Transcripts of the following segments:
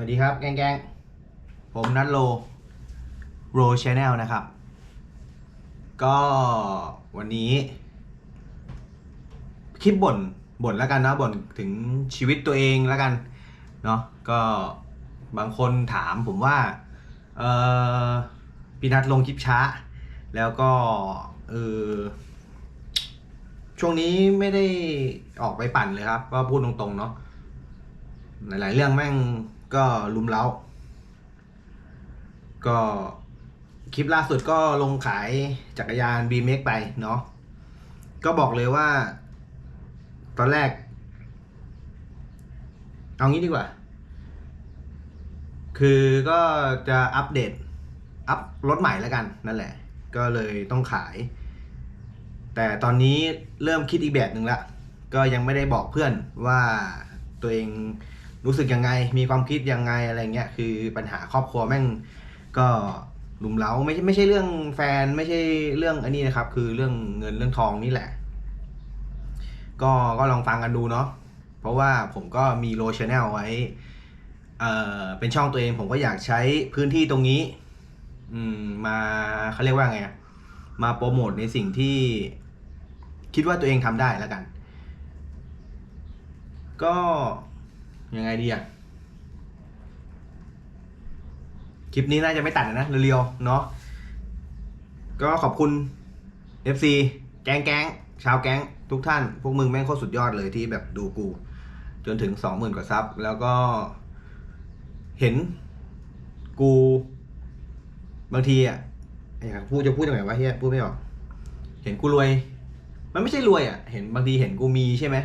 วัสดีครับ แกงแกงๆผมนัทโลโรชแนลนะครับ ก็วันนี้ คลิปบ่นบ่นแล้วกันนะบ่นถึงชีวิตตัวเองแล้วกันเนาะก็บางคนถามผมว่าเออพี่นัทลงคลิปช้า แล้วก็เออช่วงนี้ไม่ได้ออกไปปั่นเลยครับ ก็พูดตรงๆเนาะหลายๆเรื่องแม่ง ก็ลุมเล้า ก็คลิปล่าสุดก็ลงขายจักรยาน b m x ไปเนาะก็บอกเลยว่า ตอนแรก เอางี้ดีกว่า คือก็จะอัปเดต อัพรถใหม่แล้วกันนั่นแหละ ก็เลยต้องขาย แต่ตอนนี้เริ่มคิดอีกแบบหนึ่งละ ก็ยังไม่ได้บอกเพื่อนว่าตัวเอง รู้สึกยังไง มีความคิดยังไงอะไรเงี้ย คือปัญหาครอบครัวแม่งก็ลุมเล้าไม่ใช่ไม่ใช่เรื่องแฟนไม่ใช่เรื่องอันนี้นะครับ คือเรื่องเงินเรื่องทองนี่แหละ ก็ก็ลองฟังกันดูเนาะเพราะว่าผมก็มีโลชแนลไว้ เอ่อเป็นช่องตัวเองผมก็อยากใช้พื้นที่ตรงนี้ อืมมาเขาเรียกว่าไงมาโปรโมทในสิ่งที่คิดว่าตัวเองทำได้แล้วกัน ก็ ยังไงดีอะคลิปนี้น่าจะไม่ตัดนะเรียวๆเนาะก็ขอบคุณ FC แก๊งแก๊งชาวแก๊งทุกท่าน พวกมึงแม่งโคตรสุดยอดเลยที่แบบดูกู จนถึงสองหมื่นกว่าซับ แล้วก็เห็นกู บางทีอะอยากพูดจะพูดยังไงวะเฮียพูดไม่ออก เห็นกูรวย มันไม่ใช่รวยอะ เห็นบางทีเห็นกูมีใช่ไหม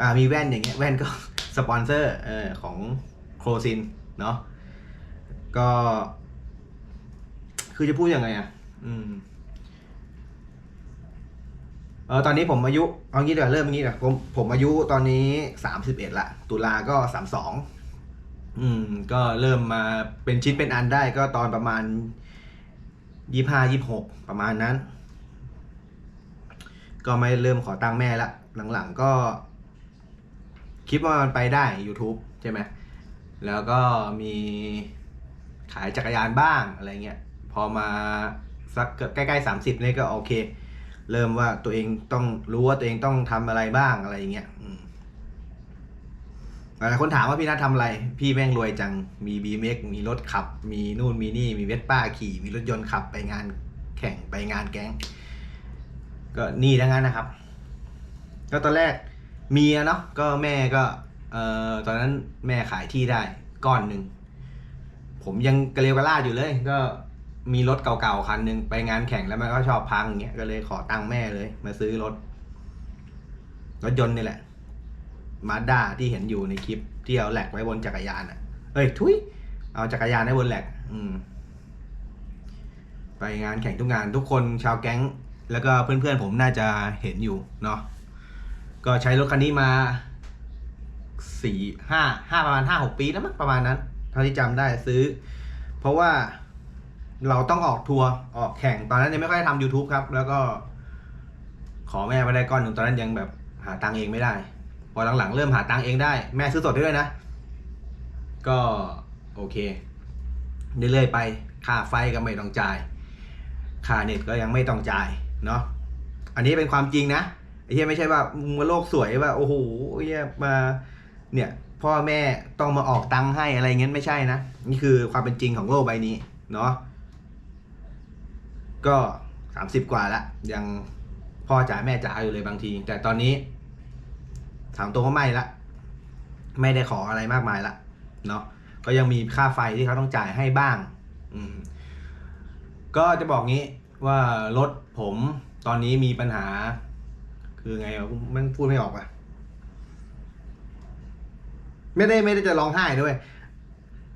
อ่ามีแว่นอย่างเงี้ยแว่นก็ สปอนเซอร์เออของโครซินเนาะก็ คือจะพูดยังไงอะ อืมเออตอนนี้ผมอายุเอางี้เดี๋ยวเริ่มงี้เดี๋ยวผมผมอายุตอนนี้สามสิบเอ็ดละตุลาก็สามสองอืม ก็เริ่มมาเป็นชิ้นเป็นอันได้ก็ตอนประมาณยี่ห้ายี่หกประมาณนั้น ก็ไม่เริ่มขอตังค์แม่ละหลังๆก็ คิดว่ามันไปได้ YouTube ใช่ไหมแล้วก็มีขายจักรยานบ้างอะไรเงี้ย พอมาสักเกือบใกล้ๆสามสิบนี่ยก็โอเค เริ่มว่าตัวเองต้องรู้ว่าตัวเองต้องทำอะไรบ้างอะไรเงี้ยอืมหลายคนถามว่าพี่นัททำอะไร พี่แม่งรวยจัง มีบีเมกมีรถขับ มีนู่นมีนี่ มีเวสป้าขี่ มีรถยนต์ขับไปงานแข่งไปงานแก๊ง ก็นี่ทั้งนั้นนะครับ ก็ตอนแรก เมียเนาะก็แม่ก็เอ่อตอนนั้นแม่ขายที่ได้ก้อนหนึ่งผมยังกระเลวกระลาดอยู่เลย ก็มีรถเก่าๆคันหนึ่งไปงานแข่งแล้วมันก็ชอบพังอย่างเงี้ยก็เลยขอตังค์แม่เลย มาซื้อรถรถยนต์นี่แหละมาด้าที่เห็นอยู่ในคลิปที่เอาแหลกไว้บนจักรยานอะ เอ้ยทุยเอาจักรยานไว้บนแหลกอืม ไปงานแข่งทุกงานทุกคนชาวแก๊ง แล้วก็เพื่อนๆผมน่าจะเห็นอยู่เนาะ ก็ใช้รถคันนี้มาสี่ห้าห้าประมาณห้าหกปีแล้วมั้งประมาณนั้น เท่าที่จำได้ซื้อ เพราะว่าเราต้องออกทัวร์ออกแข่งตอนนั้นยังไม่ค่อยทำ YouTube ครับ แล้วก็ ขอแม่ไปได้ก้อนหนึ่งตอนนั้นยังแบบหาตังค์เองไม่ได้ พอหลังๆเริ่มหาตังค์เองได้ แม่ซื้อสดให้ด้วยนะ ก็โอเคเรื่อยๆไปค่าไฟก็ไม่ต้องจ่ายค่าเน็ตก็ยังไม่ต้องจ่ายเนาะอันนี้เป็นความจริงนะ เหี้ยไม่ใช่ว่ามึงมาโลกสวยว่าโอ้โหเหี้ยมาเนี่ย พ่อแม่ต้องมาออกตังค์ให้อะไรเงี้ยไม่ใช่นะ นี่คือความเป็นจริงของโลกใบนี้ เนาะก็สามสิบกว่าละยังพ่อจ่ายแม่จ่ายอยู่เลยบางที แต่ตอนนี้ถามตัวก็ไม่ละ ไม่ได้ขออะไรมากมายละเนาะก็ยังมีค่าไฟที่เขาต้องจ่ายให้บ้าง อืม ก็จะบอกงี้ว่ารถผมตอนนี้มีปัญหา คือไงวะมันพูดไม่ออกอะไม่ได้ไม่ได้จะร้องไห้ด้วย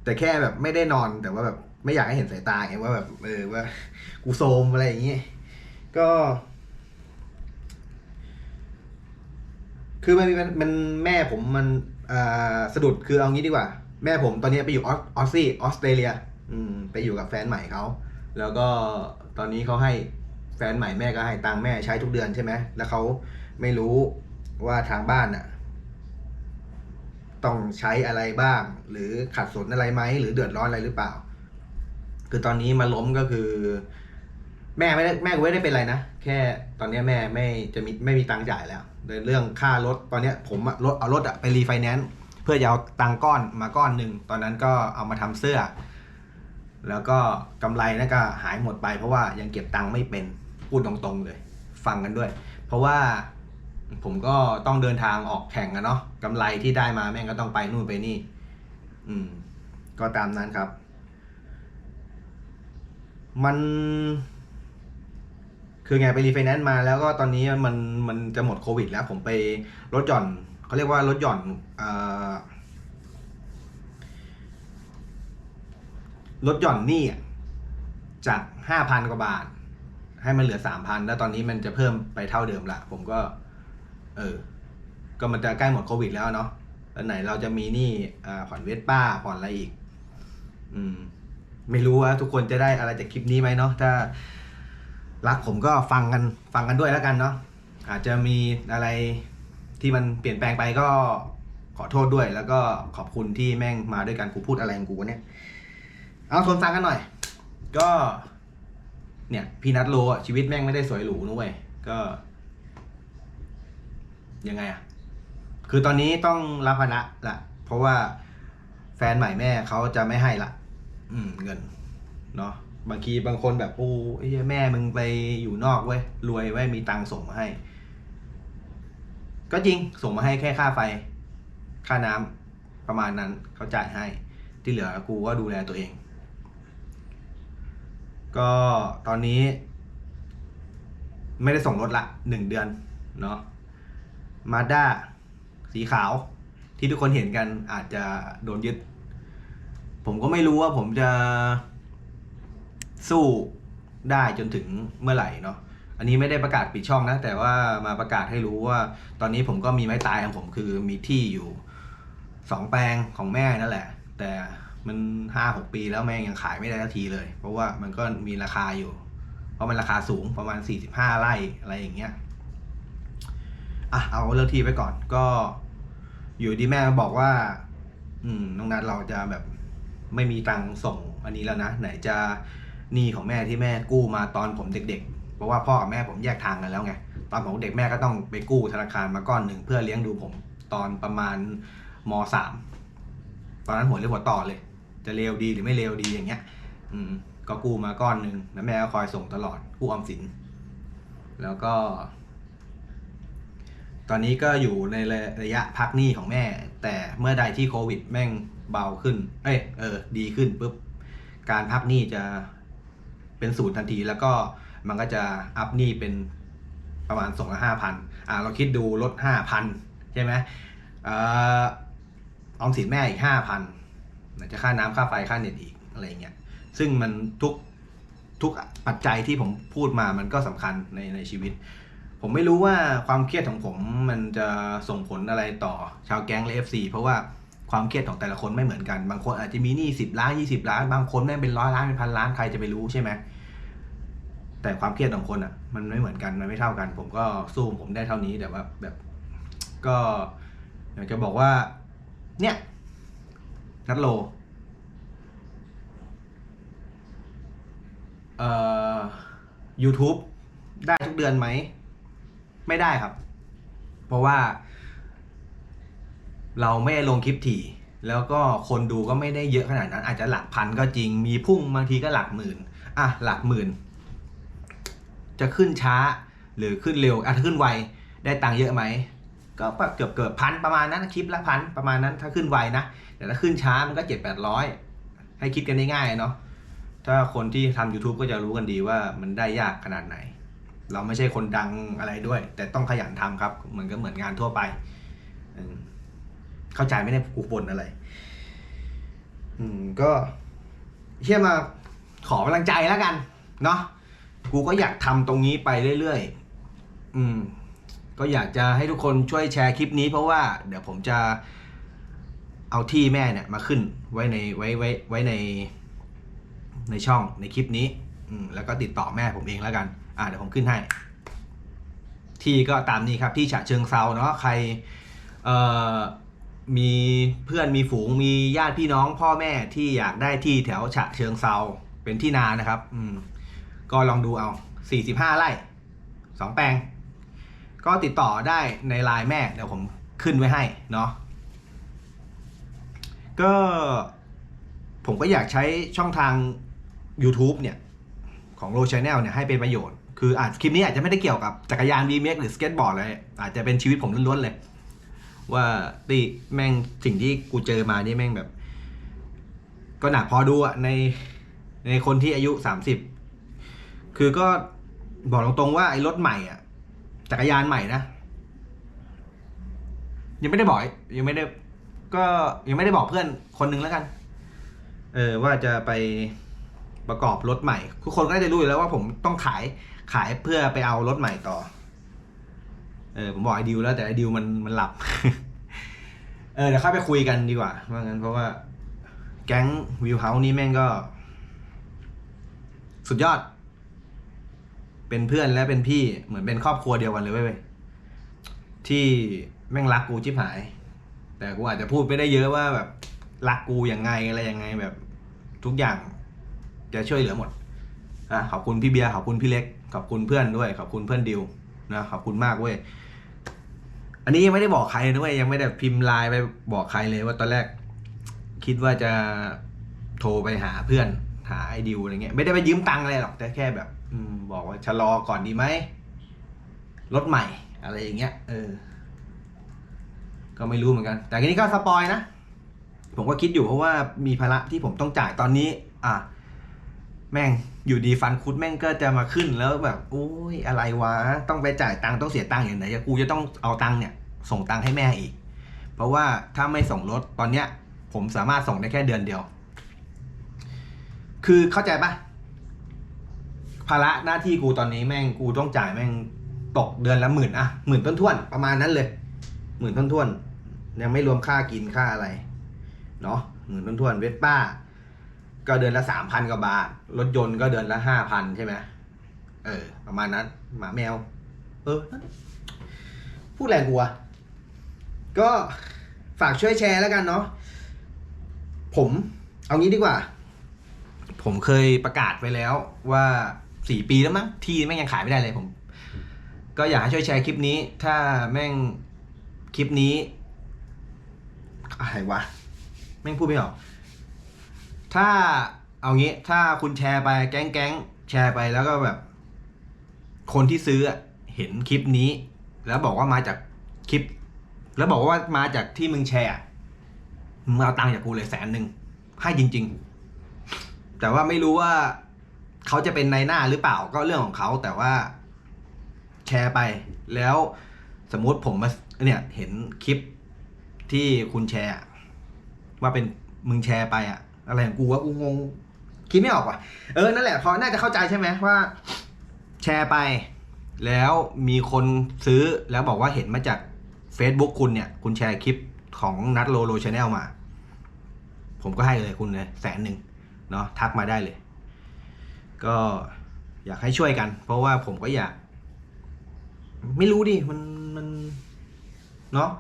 แต่แค่แบบไม่ได้นอนแต่ว่าแบบไม่อยากให้เห็นสายตาไงว่าแบบเออว่า กูโซมอะไรอย่างเงี้ยก็ คือมันมันมันแม่ผมมันอ่าสะดุดคือเอางี้ดีกว่า แม่ผมตอนนี้ไปอยู่ออสออสซี่ออสเตรเลีย อืม ไปอยู่กับแฟนใหม่เขาแล้วก็ตอนนี้เขาให้ แฟนใหม่แม่ก็ให้ตังค์แม่ใช้ทุกเดือนใช่ไหมแล้วเขาไม่รู้ว่าทางบ้านน่ะ ต้องใช้อะไรบ้าง หรือขัดสนอะไรไหมหรือเดือดร้อนอะไรหรือเปล่า คือตอนนี้มาล้มก็คือ แม่ไม่ได้แม่กูไม่ได้เป็นอะไรนะแค่ตอนนี้แม่ไม่จะมีไม่มีตังค์จ่ายแล้วในเรื่องค่ารถตอนนี้ผมรถเอารถอะไปรีไฟแนนซ์เพื่อจะเอาตังก้อนมาก้อนหนึ่งตอนนั้นก็เอามาทำเสื้อ แล้วก็กำไรนั่นก็หายหมดไปเพราะว่ายังเก็บตังค์ไม่เป็น พูดตรงๆเลย ฟังกันด้วย เพราะว่าผมก็ต้องเดินทางออกแข่งอะเนาะกำไรที่ได้มาแม่งก็ต้องไปนู่นไปนี่ อืม ก็ตามนั้นครับ มัน คือไงไปรีไฟแนนซ์มาแล้วก็ตอนนี้มันมันจะหมดโควิด แล้ว ผมไปลดหย่อนเขาเรียกว่าลดหย่อนอลดหย่อนหนี้จากห้าพันกว่าบาท ให้มันเหลือสามพันแล้วตอนนี้มันจะเพิ่มไปเท่าเดิมละผมก็ เออ ก็มันจะใกล้หมดโควิดแล้วเนาะแล้วไหนเราจะมีหนี้อ่าผ่อนเวสป้าผ่อนอะไรอีก อืม ไม่รู้ว่าทุกคนจะได้อะไรจากคลิปนี้ไหมเนาะถ้ารักผมก็ฟังกันฟังกันด้วยแล้วกันเนาะอาจจะมีอะไรที่มันเปลี่ยนแปลงไปก็ขอโทษด้วย แล้วก็ขอบคุณที่แม่งมาด้วยกันกูพูดอะไรของกูเนี่ย เอาทนฟังกันหน่อย ก็ เนี่ยพี่นัทโลชีวิตแม่งไม่ได้สวยหรูนะเว้ยก็ ยังไงอะคือตอนนี้ต้องรับภาระละเพราะว่าแฟนใหม่แม่เขาจะไม่ให้ละอืม เงิน เนาะบางทีบางคนแบบโอ้ไอ้เหี้ยแม่มึงไปอยู่นอกเว้ยรวยไว้ยมีตังค์ส่งมาให้ ก็จริงส่งมาให้แค่ค่าไฟ ค่าน้ำประมาณนั้นเขาจ่ายให้ ที่เหลือกูก็ดูแลตัวเอง ก็ตอนนี้ ไม่ได้ส่งรถละหนึ่งเดือนเนาะมาด้าสีขาว ที่ทุกคนเห็นกันอาจจะโดนยึด ผมก็ไม่รู้ว่าผมจะสู้ได้จนถึงเมื่อไหร่เนาะอันนี้ไม่ได้ประกาศปิดช่องนะ แต่ว่ามาประกาศให้รู้ว่า ตอนนี้ผมก็มีไม้ตายของผมคือมีที่อยู่สองแปลงของแม่นั่นแหละ แต่ มันห้าหกปีแล้วแม่งยังขายไม่ได้ทันทีเลย เพราะว่ามันก็มีราคาอยู่ เพราะมันราคาสูงประมาณสี่สิบห้าไร่อะไรอย่างเงี้ยอะเอาเรื่องที่ไปก่อนก็อยู่ดีแม่บอกว่า อืมน้องนัดเราจะแบบไม่มีตังค์ส่งอันนี้แล้วนะ ไหนจะหนี้ของแม่ที่แม่กู้มาตอนผมเด็ก ๆ เพราะว่าพ่อกับแม่ผมแยกทางกันแล้วไงตอนผมเด็กแม่ก็ต้องไปกู้ธนาคารมาก้อนหนึ่งเพื่อเลี้ยงดูผมตอนประมาณมสามตอนนั้นหัวเรียกหัวต่อเลย จะเลวดีหรือไม่เลวดีอย่างเงี้ย อืม ก็กู้มาก้อนหนึ่งแล้วแม่ก็คอยส่งตลอดกู้ออมสิน แล้วก็ ตอนนี้ก็อยู่ในระยะพักหนี้ของแม่ แต่เมื่อใดที่โควิดแม่งเบาขึ้น เอ้ยเออ ดีขึ้นปุ๊บการพักหนี้จะเป็นศูนย์ทันที แล้วก็มันก็จะอัพหนี้เป็นประมาณส่งละห้าพันอ่าเราคิดดูลดห้าพันใช่ไหมเอ่อออมสินแม่อีกห้าพัน ไหนจะค่าน้ำค่าไฟค่าเน็ตอีกอะไรเงี้ยซึ่งมันทุกทุกปัจจัยที่ผมพูดมามันก็สำคัญในในชีวิต ผมไม่รู้ว่าความเครียดของผมมันจะส่งผลอะไรต่อชาวแก๊งและเอฟซีเพราะว่าความเครียดของแต่ละคนไม่เหมือนกัน บางคนอาจจะมีหนี้สิบล้านยี่สิบล้าน บางคนแม่งเป็นร้อยล้านเป็นพันล้านใครจะไปรู้ใช่ไหมแต่ความเครียดของคนอะ มันไม่เหมือนกันมันไม่เท่ากัน ผมก็สู้ผมได้เท่านี้แต่ว่าแบบ ก็อยากจะบอกว่า เนี่ย นัดโล เอ่อ YouTube ได้ทุกเดือนไหม ไม่ได้ครับ เพราะว่า เราไม่ได้ลงคลิปถี่ แล้วก็คนดูก็ไม่ได้เยอะขนาดนั้น อาจจะหลักพันก็จริง มีพุ่งบางทีก็หลักหมื่น อะ หลักหมื่น จะขึ้นช้าหรือขึ้นเร็ว อะถ้าขึ้นไว ได้ตังค์เยอะไหม ก็เกือบเกือบพันประมาณนั้นคลิปละพันประมาณนั้นถ้าขึ้นไวนะแต่ถ้าขึ้นช้ามันก็เจ็ดแปดร้อยให้คิดกันได้ง่ายๆเนาะถ้าคนที่ทำ YouTube ก็จะรู้กันดีว่ามันได้ยากขนาดไหน เราไม่ใช่คนดังอะไรด้วย แต่ต้องขยันทำครับเหมือนก็เหมือนงานทั่วไปเข้าใจไม่ได้กูบ่นอะไร อืมก็เชื่อมาขอกำลังใจแล้วกัน เนาะกูก็อยากทำตรงนี้ไปเรื่อยๆ อืม ก็อยากจะให้ทุกคนช่วยแชร์คลิปนี้เพราะว่าเดี๋ยวผมจะเอาที่แม่เนี่ยมาขึ้นไว้ในไว้ไว้ไว้ในในช่องในคลิปนี้อืแล้วก็ติดต่อแม่ผมเองแล้วกัน อ่าเดี๋ยวผมขึ้นให้ ที่ก็ตามนี้ครับที่ฉะเชิงเซาเนาะใครเอ่อมีเพื่อนมีฝูงมีญาติพี่น้องพ่อแม่ที่อยากได้ที่แถวฉะเชิงเซาเป็นที่นานะครับ อืม ก็ลองดูเอา 45ไร่สองแปลง ก็ติดต่อได้ในไลน์แม่เดี๋ยวผมขึ้นไว้ให้เนาะก็ผมก็อยากใช้ช่องทาง YouTube เนี่ย ของโลชแนลเนี่ยให้เป็นประโยชน์ คืออาจคลิปนี้อาจจะไม่ได้เกี่ยวกับจักรยาน BMX หรือสเก็ตบอร์ดเลย อาจจะเป็นชีวิตผมล้วนๆเลย ว่าตีแม่งสิ่งที่กูเจอมานี่แม่งแบบ ก็หนักพอดูอะในในคนที่อายุสามสิบคือก็บอกตรงๆว่าไอ้รถใหม่อะ จักรยานใหม่นะ ยังไม่ได้บอกยังไม่ได้ ก็ยังไม่ได้บอกเพื่อนคนหนึ่งแล้วกัน เออว่าจะไปประกอบรถใหม่ ทุกคนก็น่าจะรู้อยู่แล้วว่าผมต้องขายขายเพื่อไปเอารถใหม่ต่อ เออผมบอกไอ้ดิวแล้วแต่ไอ้ดิวมันมันหลับ เออเดี๋ยวเข้าไปคุยกันดีกว่าว่างั้นเพราะว่าแก๊งวิวเฮาส์นี่แม่งก็ สุดยอด เป็นเพื่อนและเป็นพี่เหมือนเป็นครอบครัวเดียวกันเลยเว้ยที่แม่งรักกูชิบหาย แต่กูอาจจะพูดไม่ได้เยอะว่าแบบรักกูยังไงอะไรยังไงแบบทุกอย่างจะช่วยเหลือหมดอะขอบคุณพี่เบียร์ขอบคุณพี่เล็ก ขอบคุณเพื่อนด้วย ขอบคุณเพื่อนดิวนะขอบคุณมากเว้ยอันนี้ยังไม่ได้บอกใครด้วยยังไม่ได้พิมพ์ไลน์ไปบอกใครเลยว่าตอนแรก คิดว่าจะโทรไปหาเพื่อนหาไอ้ดิวอะไรเงี้ยไม่ได้ไปยืมตังค์อะไรหรอกแต่แค่แบบ บอกว่าชะลอก่อนดีไหมรถใหม่ อะไรอย่างเงี้ย เออ ก็ไม่รู้เหมือนกัน แต่ทีนี้ก็สปอยนะ ผมก็คิดอยู่เพราะว่ามีภาระที่ผมต้องจ่ายตอนนี้ อะ แม่งอยู่ดีฟันคุดแม่งก็จะมาขึ้นแล้วแบบโอ้ยอะไรวะ ต้องไปจ่ายตังค์ต้องเสียตังค์อย่างไหนกูจะต้องเอาตังค์เนี่ย ส่งตังค์ให้แม่อีก เพราะว่าถ้าไม่ส่งรถตอนเนี้ย ผมสามารถส่งได้แค่เดือนเดียว คือเข้าใจปะ ภาระหน้าที่กูตอนนี้แม่งกูต้องจ่ายแม่งตกเดือนละหมื่นอะหมื่นต้นท่วนประมาณนั้นเลยหมื่นต้นท่วนยังไม่รวมค่ากินค่าอะไรเนาะหมื่นต้นท่วนเวสป้า ก็เดือนละสามพันกว่าบาท รถยนต์ก็เดือนละห้าพันใช่ไหมเออ ประมาณนั้นหมาแมว เออพูดแรงกูอะก็ฝากช่วยแชร์แล้วกันเนาะผมเอางี้ดีกว่า ผมเคยประกาศไปแล้วว่า สี่ปีแล้วมั้งที่แม่งยังขายไม่ได้เลยผม ก็อยากให้ช่วยแชร์คลิปนี้ ถ้าแม่งคลิปนี้อะไรวะแม่งพูดไม่ออก ถ้าเอางี้ถ้าคุณแชร์ไปแก๊งแก๊งแชร์ไปแล้วก็แบบ คนที่ซื้อเห็นคลิปนี้ แล้วบอกว่ามาจากคลิป แล้วบอกว่ามาจากที่มึงแชร์มึงเอาตังค์จากกูเลยแสนหนึ่งให้จริง ๆ แต่ว่าไม่รู้ว่า เขาจะเป็นในหน้าหรือเปล่าก็เรื่องของเขาแต่ว่าแชร์ไป แล้วสมมุติผมมาเนี่ยเห็นคลิปที่คุณแชร์ ว่าเป็นมึงแชร์ไปอะอะไรของกูวะกูงงคิดไม่ออกว่ะเออนั่นแหละพอน่าจะเข้าใจใช่ไหมว่า แชร์ไป แล้วมีคนซื้อแล้วบอกว่าเห็นมาจาก Facebook คุณเนี่ย คุณแชร์คลิปของนัดโลโลชาแนลมา ผมก็ให้เลยคุณเลยแสนหนึ่งเนาะทักมาได้เลย ก็อยากให้ช่วยกัน เพราะว่าผมก็อยาก ไม่รู้ดิมันมันเนาะ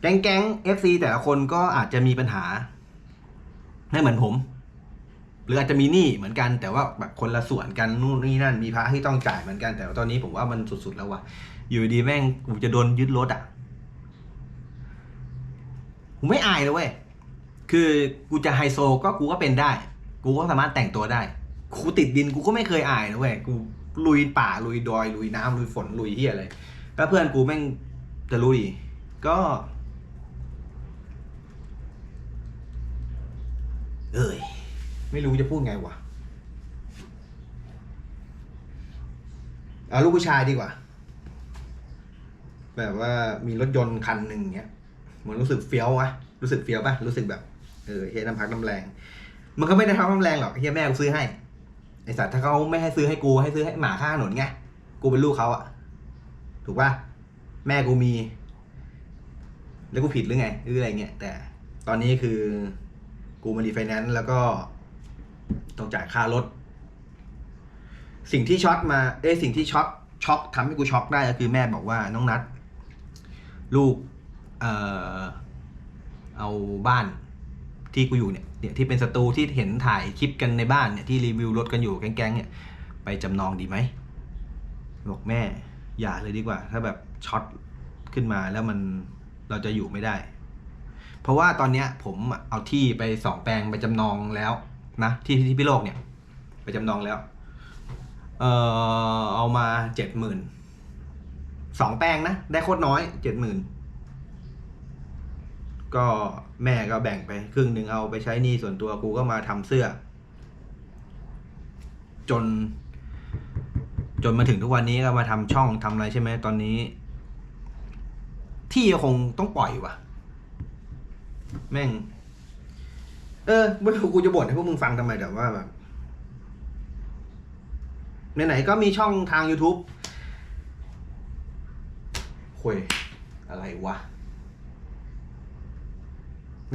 แก๊งแก๊งเอฟซีแต่ละคนก็อาจจะมีปัญหาไม่เหมือนผม หรืออาจจะมีหนี้เหมือนกัน แต่ว่าแบบคนละส่วนกันนู่นนี่นั่น มีพระที่ต้องจ่ายเหมือนกัน แต่ว่าตอนนี้ผมว่ามันสุดๆแล้วว่ะอยู่ดีแม่งกูจะโดนยึดรถอะกูไม่อายเลยเว้ย คือกูจะไฮโซก็กูก็เป็นได้ กูก็สามารถแต่งตัวได้ กูติดดินกูก็ไม่เคยอายนะเว้ยกูลุยป่าลุยดอยลุยน้ำลุยฝนลุยเฮียอะไรถ้าเพื่อนกูแม่งจะลุยก็ เอ้ยไม่รู้จะพูดไงวะเอาลูกผู้ชายดีกว่า แบบว่ามีรถยนต์คันหนึ่งเงี้ยเหมันรู้สึกเฟี้ยววะรู้สึกเฟี้ยวปะรู้สึกแบบเออเฮียน้ำพักน้ำแรง มันก็ไม่ได้ทำน้ำแรงหรอกเฮียแม่กูซื้อให้ ไอสัตว์ถ้าเขาไม่ให้ซื้อให้กูให้ซื้อให้หมาข้างถนนไงกูเป็นลูกเขาอะถูกปะแม่กูมี แล้วกูผิดหรือไงหรืออะไรเงี้ยแต่ตอนนี้คือกูมารีไฟแนนซ์แล้วก็ต้องจ่ายค่ารถ สิ่งที่ช็อตมา เอ้สิ่งที่ช็อกช็อกทำให้กูช็อกได้ก็คือแม่บอกว่าน้องนัด ลูก เอ่อ เอาบ้าน ที่กูอยู่เนี่ยเนี่ยที่เป็นสตูที่เห็นถ่ายคลิปกันในบ้านเนี่ยที่รีวิวรถกันอยู่แก๊งๆเนี่ยไปจำนองดีไหมบอกแม่ อย่าเลยดีกว่า ถ้าแบบช็อตขึ้นมาแล้วมันเราจะอยู่ไม่ได้ เพราะว่าตอนเนี้ยผมเอาที่ไปสองแปลงไปจำนองแล้วนะที่ที่พี่โลกเนี่ย ไปจำนองแล้ว เออเอามาเจ็ดหมื่นสองแปลงนะ ได้โคตรน้อยเจ็ดหมื่น ก็แม่ก็แบ่งไปครึ่งหนึ่งเอาไปใช้หนี้ส่วนตัวกูก็มาทำเสื้อ จน จนมาถึงทุกวันนี้ก็มาทำช่องทำอะไรใช่ไหมตอนนี้ ที่คงต้องปล่อยวะแม่ง เออไม่รู้กูจะบ่นให้พวกมึงฟังทำไมแต่ว่าแบบไหนๆก็มีช่องทาง YouTube คุยอะไรวะ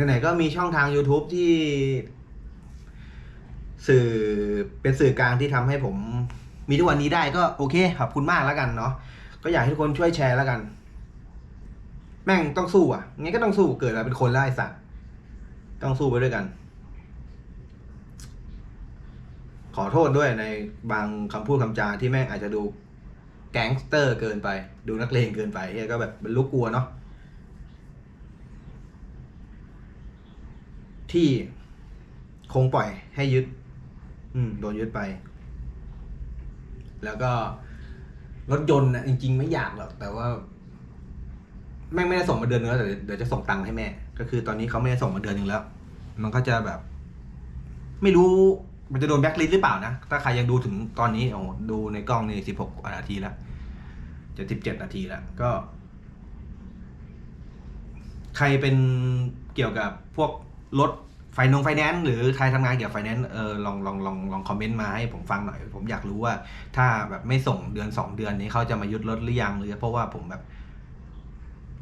ไหนๆก็มีช่องทาง YouTube ที่ สื่อเป็นสื่อกลางที่ทำให้ผมมีทุกวันนี้ได้ก็โอเคขอบคุณมากแล้วกันเนาะก็อยากให้ทุกคนช่วยแชร์แล้วกัน แม่งต้องสู้อะงั้นก็ต้องสู้เกิดมาเป็นคนแล้วไอ้สัตว์ต้องสู้ไปด้วยกัน ขอโทษด้วยในบางคำพูดคำจาที่แม่งอาจจะดูแก๊งสเตอร์เกินไป ดูนักเลงเกินไปเหี้ยก็แบบเป็นลูกกลัวเนาะ ที่คงปล่อยให้ยึด อืมโดนยึดไป แล้วก็รถยนต์นะจริง ๆ ไม่อยากหรอก แต่ว่า แม่งไม่ได้ส่งมาเดือนนึงแล้วเดี๋ยวจะส่งตังค์ให้แม่ ก็คือตอนนี้เขาไม่ได้ส่งมาเดือนนึงแล้ว มันก็จะแบบ ไม่รู้มันจะโดนแบ็คลิสหรือเปล่านะ ถ้าใครยังดูถึงตอนนี้โอ้ดูในกล้องนี่สิบหกนาทีแล้วจะสิบเจ็ดนาทีแล้ว ก็ ใครเป็นเกี่ยวกับพวก รถไฟนงไฟแนนซ์หรือใครทำงานเกี่ยวกับไฟแนนซ์เออลองลองลองลองคอมเมนต์มาให้ผมฟังหน่อย ผมอยากรู้ว่า ถ้าแบบไม่ส่งเดือนสองเดือนนี้เขาจะมายึดรถหรือยังหรือเพราะว่าผมแบบ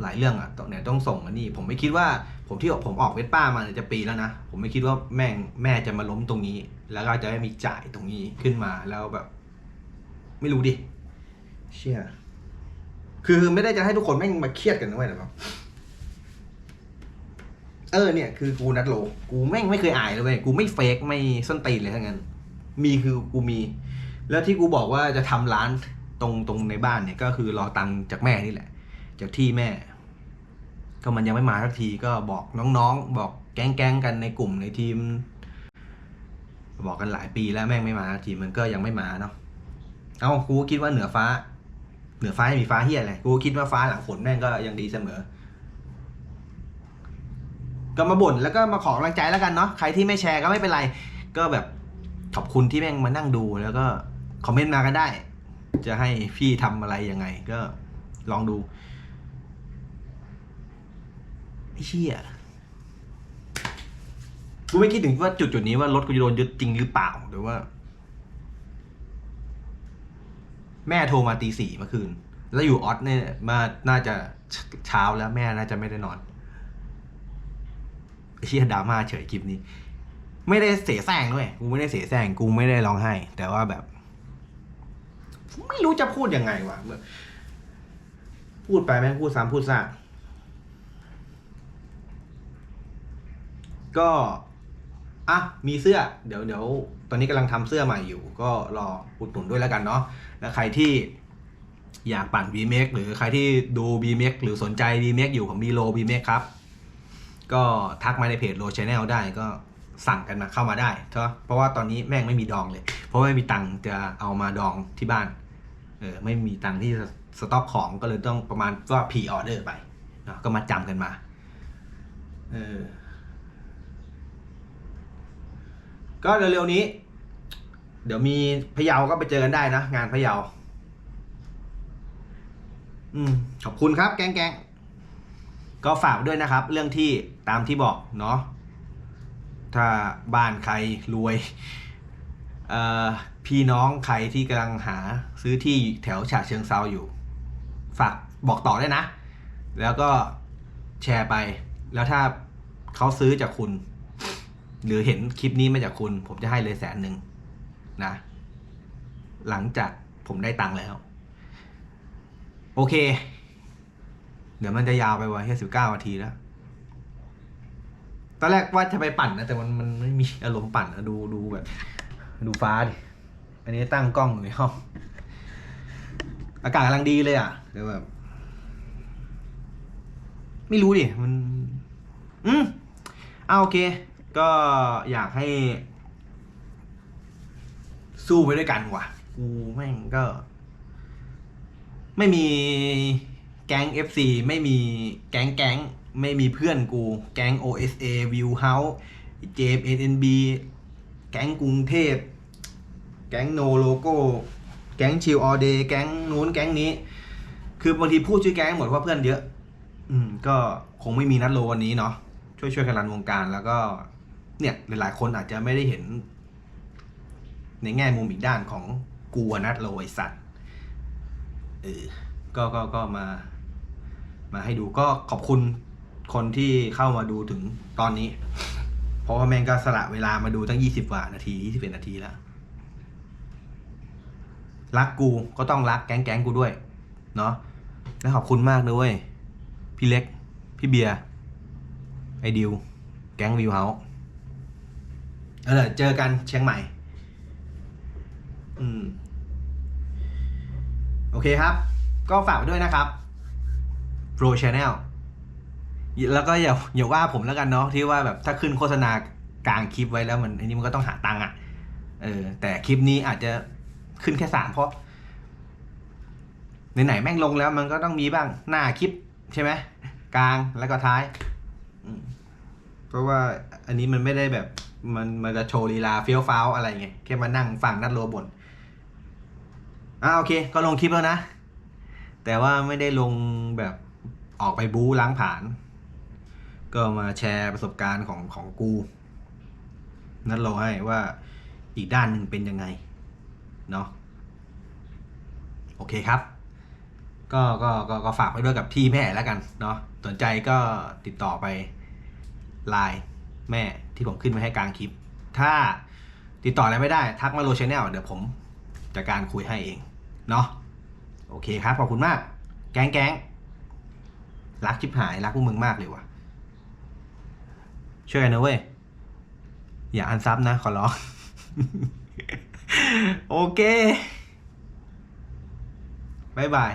หลายเรื่องอะตอนเนี้ยต้องส่งอันนี้ ผมไม่คิดว่าผมที่ผมออกเวสป้ามาเนี่ยจะปีแล้วนะ ผมไม่คิดว่าแม่งแม่จะมาล้มตรงนี้ แล้วก็จะไม่มีจ่ายตรงนี้ขึ้นมาแล้วแบบ ไม่รู้ดิ เชี่ยคือไม่ได้จะให้ทุกคนแม่งมาเครียดกันนะเว้ยแต่แบบ ออเนี่ยคือกูนัดโลกูแม่งไม่เคยอายเลยเว้ยกูไม่เฟกไม่ส้นตีนเลยทั้งนั้น มีคือกูมี แล้วที่กูบอกว่าจะทำร้านตรงตรงในบ้านเนี่ยก็คือรอตังค์จากแม่นี่แหละ จากที่แม่ ก็มันยังไม่มาสักทีก็บอกน้องๆ บอกแก๊งๆกันในกลุ่มในทีม บอกกันหลายปีแล้วแม่งไม่มาทีมันก็ยังไม่มาเนาะเอากูคิดว่าเหนือฟ้า เหนือฟ้าไม่มีฟ้าเฮียอะไรกูคิดว่าฟ้าหลังฝนแม่งก็ยังดีเสมอ ก็มาบ่นแล้วก็มาขอกำลังใจแล้วกันเนาะใครที่ไม่แชร์ก็ไม่เป็นไร ก็แบบขอบคุณที่แม่งมานั่งดูแล้วก็คอมเมนต์มากันได้ จะให้พี่ทำอะไรยังไง ก็ลองดูไอ้เชี่ยกูไม่คิดถึงว่าจุดจุดนี้ว่ารถกูจะโดนยึดจริงหรือเปล่าหรือว่า แม่โทรมาตีสี่เมื่อคืน แล้วอยู่ออสเนี่ยมาน่าจะเช้าแล้วแม่น่าจะไม่ได้นอน เชียดราม่าเฉยคลิปนี้ ไม่ได้เสียแซงด้วยกูไม่ได้เสียแซงกูไม่ได้ร้องไห้ แต่ว่าแบบ ไม่รู้จะพูดยังไงวะพูดไปแม่งพูดซ้ำพูดซากก็อะมีเสื้อ เดี๋ยวเดี๋ยวตอนนี้กำลังทำเสื้อใหม่อยู่ ก็รออุดหนุนด้วยแล้วกันเนาะแล้วใครที่อยากปั่น BMX หรือใครที่ดู BMX หรือสนใจ BMX อยู่ของมีโล BMX ครับ ก็ทักมาในเพจโลชแนลได้ก็สั่งกันมาเข้ามาได้เพราะว่าตอนนี้แม่งไม่มีดองเลย เพราะไม่มีตังค์จะเอามาดองที่บ้านเออไม่มีตังค์ที่สต็อกของก็เลยต้องประมาณว่าพีออเดอร์ไปนะก็มาจำกันมาเออก็เร็วๆนี้ เดี๋ยวมีพะเยาก็ไปเจอกันได้นะ งานพะเยาอืมขอบคุณครับ แกงแกงก็ฝากด้วยนะครับ เรื่องที่ ตามที่บอกเนาะถ้าบ้านใครรวยพี่น้องใครที่กำลังหาซื้อที่แถวฉะเชิงเซาอยู่ ฝากบอกต่อได้นะ แล้วก็แชร์ไป แล้วถ้าเขาซื้อจากคุณ หรือเห็นคลิปนี้มาจากคุณ ผมจะให้เลยแสนหนึ่งนะ หลังจากผมได้ตังค์แล้ว โอเคไหดี๋ยวมันจะยาวไปวะแค่สิบเก้านาทีแล้ว อนแรกว่าจะไปปั่นนะ แต่มันมันไม่มีอารมณ์ปั่นนะดูดูแบบ ดูฟ้าดิ อันนี้ตั้งกล้องอยู่ในห้อง อากาศกำลังดีเลยอะแต่แบบ ไม่รู้ดิ มัน อืมเอาโอเค ก็อยากให้ สู้ไปด้วยกันว่ะ กูแม่งก็ ไม่มีแก๊ง FC ไม่มีแก๊งแก๊ง ไม่มีเพื่อนกู แก๊ง OSA View House เจม NNB แก๊งกรุงเทพ แก๊งโนโลโก้ แก๊งชิลออเดย์แก๊งนู้นแก๊งนี้ คือบางทีพูดชื่อแก๊งหมดว่าเพื่อนเยอะ อืม ก็คงไม่มีนัดโลวันนี้เนาะ ช่วยช่วยกันรันวงการแล้วก็ เนี่ยหลายๆคนอาจจะไม่ได้เห็น ในแง่มุมอีกด้านของกูนัดโลไอสัตว์ เออ ก็ก็ก็มา มาให้ดูก็ขอบคุณ คนที่เข้ามาดูถึงตอนนี้ เพราะว่าแม่งก็สละเวลามาดูตั้งยี่สิบกว่านาทียี่สิบเอ็ดนาทีแล้ว รักกูก็ต้องรักแก๊งแก๊งกูด้วย เนาะและขอบคุณมากด้วย พี่เล็ก พี่เบียร์ไอดิว แก๊งวิวเฮาเออเจอกันเชียงใหม่ อืม โอเคครับ ก็ฝากไว้ด้วยนะครับ Pro Channel แล้วก็อย่าอย่าว่าผมแล้วกันเนาะที่ว่าแบบถ้าขึ้นโฆษณากลางคลิปไว้แล้วมันอันนี้มันก็ต้องหาตังค์อะเออ แต่คลิปนี้อาจจะขึ้นแค่สามเพราะไหนๆแม่งลงแล้วมันก็ต้องมีบ้างหน้าคลิปใช่ไหมกลางแล้วก็ท้ายเพราะว่าอันนี้มันไม่ได้แบบ มันมันจะโชว์ลีลาเฟี้ยวฟ้าวอะไรไงแค่มานั่งฟังนัดโรบนอ่าโอเค ก็ลงคลิปแล้วนะ แต่ว่าไม่ได้ลงแบบออกไปบู๊ล้างผลาญ ก็มาแชร์ประสบการณ์ของของกู นัดโลให้ว่าอีกด้านหนึ่งเป็นยังไง เนาะโอเคครับ ก็ก็ก็ก็ฝากไว้ด้วยกับที่แม่แล้วกันเนาะสนใจก็ติดต่อไปไลน์แม่ที่ผมขึ้นไว้ให้กลางคลิป ถ้าติดต่ออะไรไม่ได้ ทักมาโลชแนลเดี๋ยวผมจัดการคุยให้เอง เนาะโอเคครับ ขอบคุณมาก แก๊งแก๊งรักชิบหาย รักพวกมึงมากเลยว่ะ ช่วยกันนะเว้ย อย่าอันซับนะ ขอร้อง โอเคบายบาย